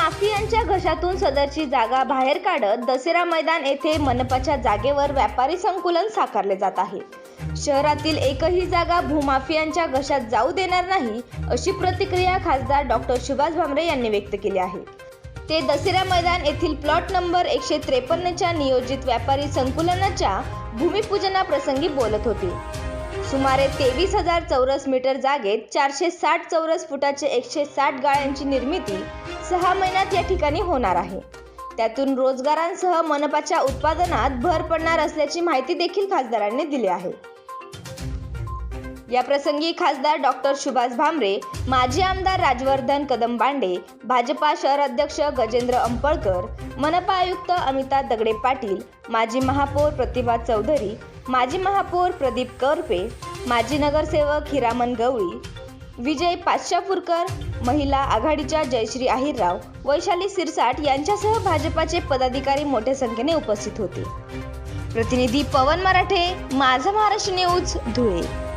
माफियांच्या घशातून सदरची जागा बाहेर काढत दसेरा मैदान येथे मनपाच्या जागेवर व्यापारी संकुलन साकारले जात आहे. शहरातील एकही जागा भूमाफियांच्या घशात जाऊ देणार नाही अशी प्रतिक्रिया खासदार डॉक्टर सुभाष भामरे यांनी व्यक्त केली आहे. ते दसेरा मैदान येथील प्लॉट नंबर एकशे त्रेपन्नच्या नियोजित व्यापारी संकुलनाच्या भूमिपूजनाप्रसंगी बोलत होते. सुमारे तेवीस हजार चौरस मीटर जागेत चारशे साठ चौरस फुटाचे एकशे साठ गाळ्यांची निर्मिती सहा महिन्यात या ठिकाणी होणार आहे. त्यातून रोजगारांसह मनपाच्या उत्पादनात भर पडणार असल्याची माहिती देखील खासदारांनी दिली आहे. या प्रसंगी खासदार डॉक्टर सुभाष भामरे माजी आमदार राजवर्धन कदम बांडे भाजपा शहर अध्यक्ष गजेंद्र अंपळकर मनपा आयुक्त अमिता दगडे पाटील माजी महापौर प्रतिभा चौधरी माजी महापौर प्रदीप करपे माजी नगरसेवक हिरामन गवळी विजय पाचशापूरकर महिला आघाडीच्या जयश्री आहिरराव वैशाली सिरसाट यांच्यासह भाजपाचे पदाधिकारी मोठ्या संख्येने उपस्थित होते. प्रतिनिधी पवन मराठे माझा महाराष्ट्र न्यूज धुळे.